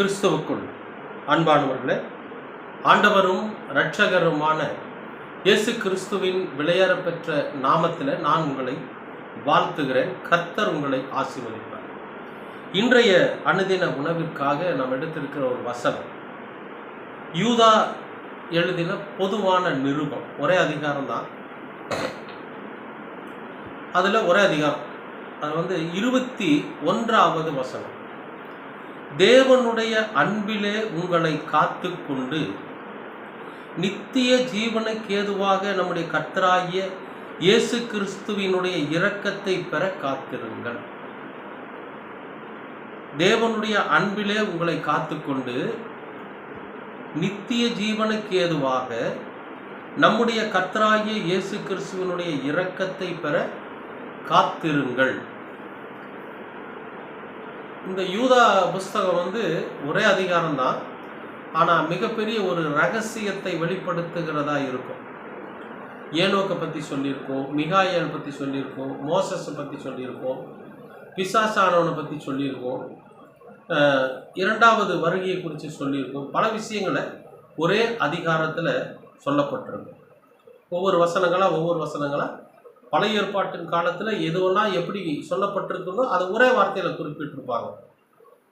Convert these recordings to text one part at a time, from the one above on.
கிறிஸ்துவுக்குள். அன்பானவர்களே ஆண்டவரும் இரட்சகருமான இயேசு கிறிஸ்துவின் விளையாடப்பெற்ற நாமத்தில் நான் உங்களை வாழ்த்துகிறேன். கர்த்தர் உங்களை ஆசீர்வதிப்பார். இன்றைய அனுதின உணவிற்காக நாம் எடுத்திருக்கிற ஒரு வசனம். யூதா எழுதின பொதுவான நிருபம். ஒரே அதிகாரம் தான். அதில் ஒரே அதிகாரம். அது வந்து இருபத்தி ஒன்றாவது வசனம். தேவனுடைய அன்பிலே உங்களை காத்து கொண்டு நித்திய ஜீவனுக்கு ஏதுவாக நம்முடைய கர்த்தராகிய இயேசு கிறிஸ்துவினுடைய இரக்கத்தை பெற காத்திருங்கள். தேவனுடைய அன்பிலே உங்களை காத்துக்கொண்டு நித்திய ஜீவனுக்கு ஏதுவாக நம்முடைய கர்த்தராகிய இயேசு கிறிஸ்துவனுடைய இரக்கத்தை பெற காத்திருங்கள். இந்த யூதா புஸ்தகம் வந்து ஒரே அதிகாரம்தான் ஆனால் மிகப்பெரிய ஒரு ரகசியத்தை வெளிப்படுத்துகிறதா இருக்கும். ஏனோக்கை பற்றி சொல்லியிருக்கோம் மிகாயல் பற்றி சொல்லியிருக்கோம் மோசஸை பற்றி சொல்லியிருக்கோம் பிசாசானவனை பற்றி சொல்லியிருக்கோம் இரண்டாவது வருகையை குறித்து சொல்லியிருக்கோம் பல விஷயங்களை ஒரே அதிகாரத்தில் சொல்லப்பட்டிருக்கு. ஒவ்வொரு வசனங்களாக ஒவ்வொரு வசனங்களாக பழைய ஏற்பாட்டின் காலத்தில் எதுவெல்லாம் எப்படி சொல்லப்பட்டிருக்குதோ அதை ஒரே வார்த்தையில் குறிப்பிட்டிருப்பாங்க.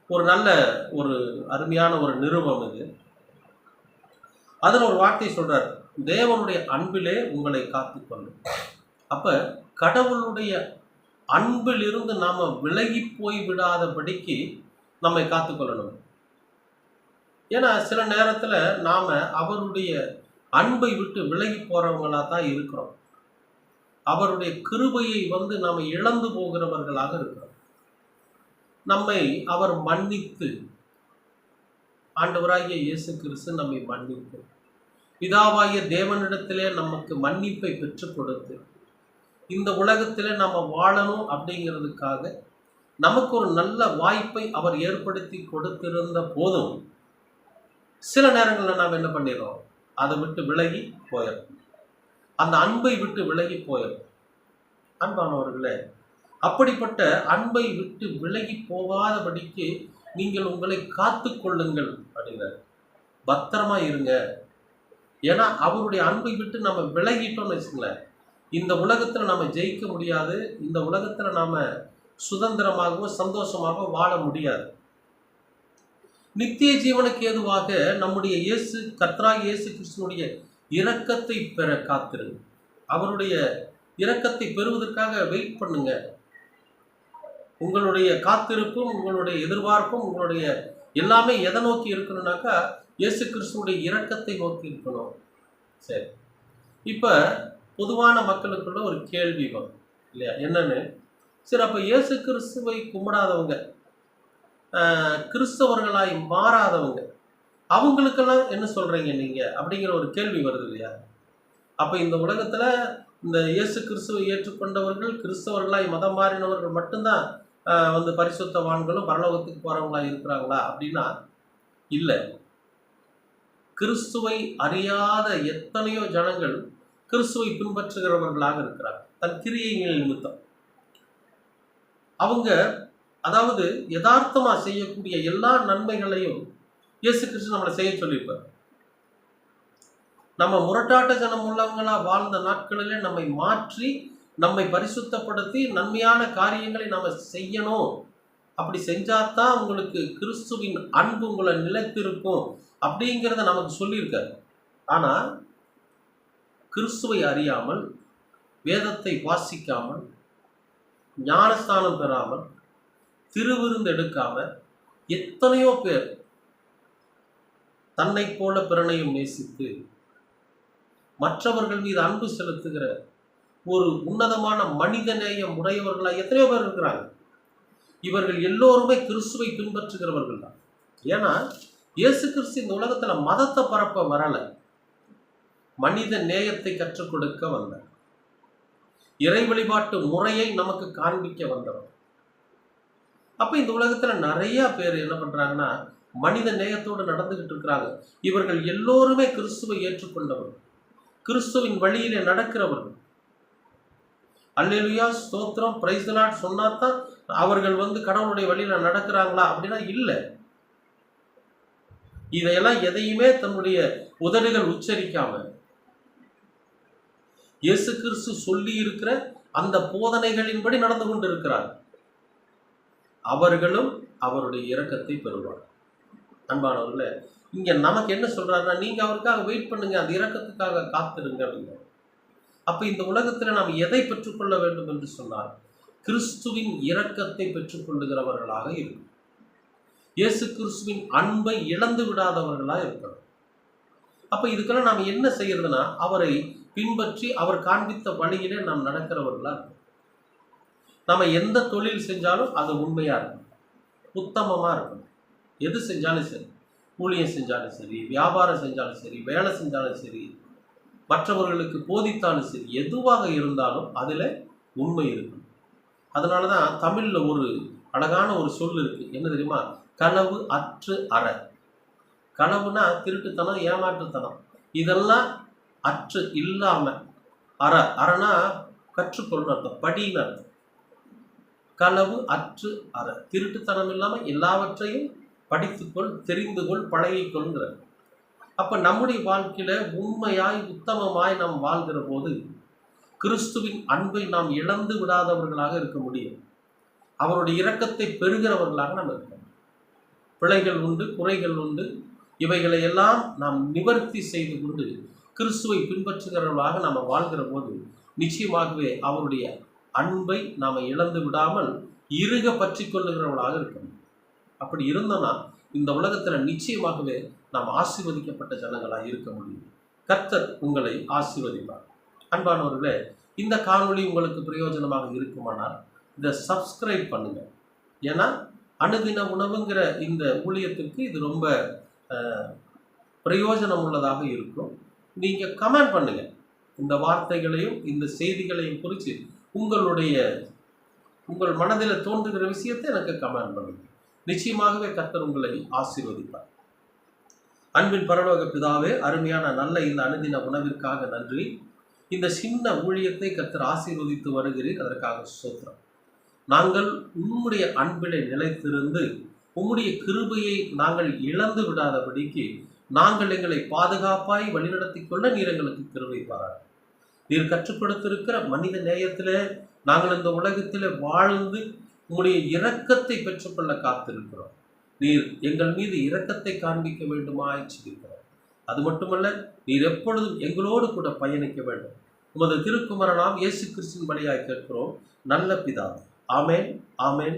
ஒரு நல்ல ஒரு அருமையான ஒரு நிருபம் இது. அதில் ஒரு வார்த்தை சொல்கிறார் தேவனுடைய அன்பிலே உங்களை காத்துக்கொள்ளும். அப்போ கடவுளுடைய அன்பிலிருந்து நாம் விலகி போய் விடாதபடிக்கு நம்மை காத்துக்கொள்ளணும். ஏன்னா சில நேரத்தில் நாம் அவருடைய அன்பை விட்டு விலகி போகிறவங்களாக தான் இருக்கிறோம். அவருடைய கிருபையை வந்து நாம் இழந்து போகிறவர்களாக இருக்கிறோம். நம்மை அவர் மன்னித்து ஆண்டவராகிய இயேசு கிறிஸ்து நம்மை மன்னித்து பிதாவாகிய தேவனிடத்திலே நமக்கு மன்னிப்பை பெற்றுக் கொடுத்து இந்த உலகத்திலே நம்ம வாழணும் அப்படிங்கிறதுக்காக நமக்கு ஒரு நல்ல வாய்ப்பை அவர் ஏற்படுத்தி கொடுத்திருந்த போதும் சில நேரங்களில் நாம் என்ன பண்ணிடுறோம்? அதை விட்டு விலகி போயிடும் அந்த அன்பை விட்டு விலகி போயிடும் அன்பானவர்களே அப்படிப்பட்ட அன்பை விட்டு விலகி போகாதபடிக்கு நீங்கள் உங்களை காத்து கொள்ளுங்கள் அப்படிங்கிறார். பத்திரமா இருங்க. ஏன்னா அவருடைய அன்பை விட்டு நம்ம விலகிட்டோம்னு வச்சுங்களேன் இந்த உலகத்தில் நம்ம ஜெயிக்க முடியாது. இந்த உலகத்தில் நாம் சுதந்திரமாகவோ சந்தோஷமாகவோ வாழ முடியாது. நித்திய ஜீவனுக்கு ஏதுவாக நம்முடைய இயேசு கத்ரா இயேசு கிறிஸ்துனுடைய இரக்கத்தை பெற காத்திருங்க அவருடைய இரக்கத்தை பெறுவதற்காக வெயிட் பண்ணுங்க. உங்களுடைய காத்திருப்பும் உங்களுடைய எதிர்பார்ப்பும் உங்களுடைய எல்லாமே எதை நோக்கி இருக்கணும்னாக்கா இயேசு கிறிஸ்துவுடைய இரக்கத்தை நோக்கி இருக்கணும். சரி. இப்போ பொதுவான மக்களுக்குள்ள ஒரு கேள்வி வரும் இல்லையா? என்னன்னு? சரி அப்போ இயேசு கிறிஸ்துவை கும்பிடாதவங்க கிறிஸ்தவர்களாய் மாறாதவங்க அவங்களுக்கெல்லாம் என்ன சொல்கிறீங்க நீங்கள் அப்படிங்கிற ஒரு கேள்வி வருது இல்லையா? அப்போ இந்த உலகத்தில் இந்த இயேசு கிறிஸ்துவை ஏற்றுக்கொண்டவர்கள் கிறிஸ்தவர்களாய் மதம் மாறினவர்கள் மட்டும்தான் வந்து பரிசுத்தவான்களும் பரலோகத்துக்கு போறவங்களா இருக்கிறாங்களா அப்படின்னா இல்லை. கிறிஸ்துவை அறியாத எத்தனையோ ஜனங்கள் கிறிஸ்துவை பின்பற்றுகிறவர்களாக இருக்கிறார் தன் கிரியைகள் நிமித்தம். அவங்க அதாவது யதார்த்தமா செய்யக்கூடிய எல்லா நன்மைகளையும் இயேசு கிறிஸ்து நம்மளை செய்ய சொல்லியிருப்பார். நம்ம முரட்டாட்ட ஜனம் உள்ளவங்களா வாழ்ந்த நாட்களிலே நம்மை மாற்றி நம்மை பரிசுத்தப்படுத்தி நன்மையான காரியங்களை நம்ம செய்யணும். அப்படி செஞ்சாதான் உங்களுக்கு கிறிஸ்துவின் அன்பு உங்களை நிலைத்திருக்கும் அப்படிங்கிறத நமக்கு சொல்லியிருக்காரு. ஆனால் கிறிஸ்துவை அறியாமல் வேதத்தை வாசிக்காமல் ஞானஸ்தானம் பெறாமல் திருவிருந்து எடுக்காம எத்தனையோ பேர் தன்னை போல பிறனையும் நேசித்து மற்றவர்கள் மீது அன்பு செலுத்துகிற ஒரு உன்னதமான மனிதநேயம் உடையவர்களாக எத்தனையோ பேர் இருக்கிறாங்க. இவர்கள் எல்லோருமே கிறிஸ்துவை பின்பற்றுகிறவர்கள் தான். ஏன்னா இயேசு கிறிஸ்து இந்த உலகத்தில் மதத்தை பரப்ப வரல. மனித நேயத்தை கற்றுக் கொடுக்க வந்தார். இறை வழிபாட்டு முறையை நமக்கு காண்பிக்க வந்தவர். அப்ப இந்த உலகத்துல நிறைய பேர் என்ன பண்றாங்கன்னா மனித நேயத்தோடு நடந்துகிட்டு இருக்கிறாங்க. இவர்கள் எல்லோருமே கிறிஸ்துவை ஏற்றுக்கொண்டவர்கள். கிறிஸ்துவின் வழியிலே நடக்கிறவர்கள். அல்லேலுயா ஸ்தோத்திரம் பிரைஸ்தலாட் சொன்னாதான் அவர்கள் வந்து கடவுளுடைய வழியில் நடக்கிறாங்களா அப்படின்னா இல்லை. இதையெல்லாம் எதையுமே தன்னுடைய உதடுகள் உச்சரிக்காம இயேசு கிறிஸ்து சொல்லி இருக்கிற அந்த போதனைகளின்படி நடந்து கொண்டிருக்கிறார். அவர்களும் அவருடைய இரக்கத்தை பெறுவார் அன்பானவர்களே இங்கே நமக்கு என்ன சொல்றாருன்னா நீங்கள் அவருக்காக வெயிட் பண்ணுங்கள் அந்த இறக்கத்துக்காக காத்திருங்க அப்படிங்க. அப்போ இந்த உலகத்தில் நாம் எதை பெற்றுக்கொள்ள வேண்டும் என்று சொன்னால் கிறிஸ்துவின் இரக்கத்தை பெற்றுக்கொள்ளுகிறவர்களாக இருக்கும் இயேசு கிறிஸ்துவின் அன்பை இழந்து விடாதவர்களாக இருக்கணும். அப்போ இதுக்கெல்லாம் நாம் என்ன செய்யறதுன்னா அவரை பின்பற்றி அவர் காண்பித்த வழியிலே நாம் நடக்கிறவர்களாக இருக்கணும். நம்ம எந்த தொழில் செஞ்சாலும் அது உண்மையாக இருக்கணும். உத்தமமாக இருக்கணும். எது செஞ்சாலும் சரி. ஊழியம் செஞ்சாலும் சரி வியாபாரம் செஞ்சாலும் சரி வேலை செஞ்சாலும் சரி மற்றவர்களுக்கு போதித்தாலும் சரி எதுவாக இருந்தாலும் அதில் உண்மை இருக்கும் அதனால தான் தமிழில் ஒரு அழகான ஒரு சொல் இருக்குது என்ன தெரியுமா? கனவு அற்று அற. கனவுனா திருட்டுத்தனம் ஏமாற்றுத்தனம். இதெல்லாம் அற்று இல்லாமல் அற. அறனா கற்றுக்கொள்ளணும் அர்த்தம் படின்னு அர்த்தம். கனவு அற்று அற. திருட்டுத்தனம் இல்லாமல் எல்லாவற்றையும் படித்துக்கொள் தெரிந்து கொள் பழகிக்கொள்கிற அப்போ நம்முடைய வாழ்க்கையில் உண்மையாய் உத்தமமாய் நாம் வாழ்கிற போது கிறிஸ்துவின் அன்பை நாம் இழந்து விடாதவர்களாக இருக்க முடியும். அவருடைய இரக்கத்தை பெறுகிறவர்களாக நாம் இருக்கோம் பிழைகள் உண்டு குறைகள் உண்டு. இவைகளை எல்லாம் நாம் நிவர்த்தி செய்து கொண்டு கிறிஸ்துவை பின்பற்றுகிறவர்களாக நாம் வாழ்கிற போது நிச்சயமாகவே அவருடைய அன்பை நாம் இழந்து விடாமல் இருக பற்றி கொள்ளுகிறவர்களாக இருக்கணும் அப்படி இருந்தோம்னா இந்த உலகத்தில் நிச்சயமாகவே நாம் ஆசீர்வதிக்கப்பட்ட ஜனங்களாக இருக்க முடியும். கர்த்தர் உங்களை ஆசீர்வதிப்பார். அன்பானவர்களே இந்த காணொளி உங்களுக்கு பிரயோஜனமாக இருக்குமானால் இதை சப்ஸ்கிரைப் பண்ணுங்க. ஏன்னா அணுதின உணவுங்கிற இந்த ஊழியத்திற்கு இது ரொம்ப பிரயோஜனம் உள்ளதாக இருக்கும். நீங்கள் கமெண்ட் பண்ணுங்க. இந்த வார்த்தைகளையும் இந்த செய்திகளையும் குறித்து உங்களுடைய உங்கள் மனதில் தோன்றுகிற விஷயத்தை எனக்கு கமெண்ட் பண்ணுங்கள் நிச்சயமாகவே கர்த்தர் உங்களை ஆசீர்வதிப்பார். அன்பின் பரலோக பிதாவே அருமையான நல்ல இந்த அனுதின உணவிற்காக நன்றி. இந்த சின்ன ஊழியத்தை கர்த்தர் ஆசீர்வதித்து வருகிறீர். அதற்காக சோத்திரம் நாங்கள் உம்முடைய அன்பிலே நிலைத்திருந்து உம்முடைய கிருபையை நாங்கள் இழந்து விடாதபடிக்கு நாங்கள் எங்களை பாதுகாப்பாய் வழிநடத்திக் கொள்ள நீர் எங்களுக்கு கிருபை பாராட்டு. நீர் கற்றுக் கொடுத்திருக்கிற மனித நேயத்திலே நாங்கள் இந்த உலகத்திலே வாழ்ந்து உம்முடைய இரக்கத்தை பெற்றுக்கொள்ள காத்திருக்கிறோம். நீர் எங்கள் மீது இரக்கத்தை காண்பிக்க வேண்டுமாய் சிரிக்கிறோம் அது மட்டுமல்ல நீர் எப்பொழுதும் எங்களோடு கூட பயணிக்க வேண்டும். உமது திருக்குமரனாம் இயேசு கிறிஸ்துவின் வழியாய் கேட்கிறோம். நல்ல பிதா. ஆமேன் ஆமேன்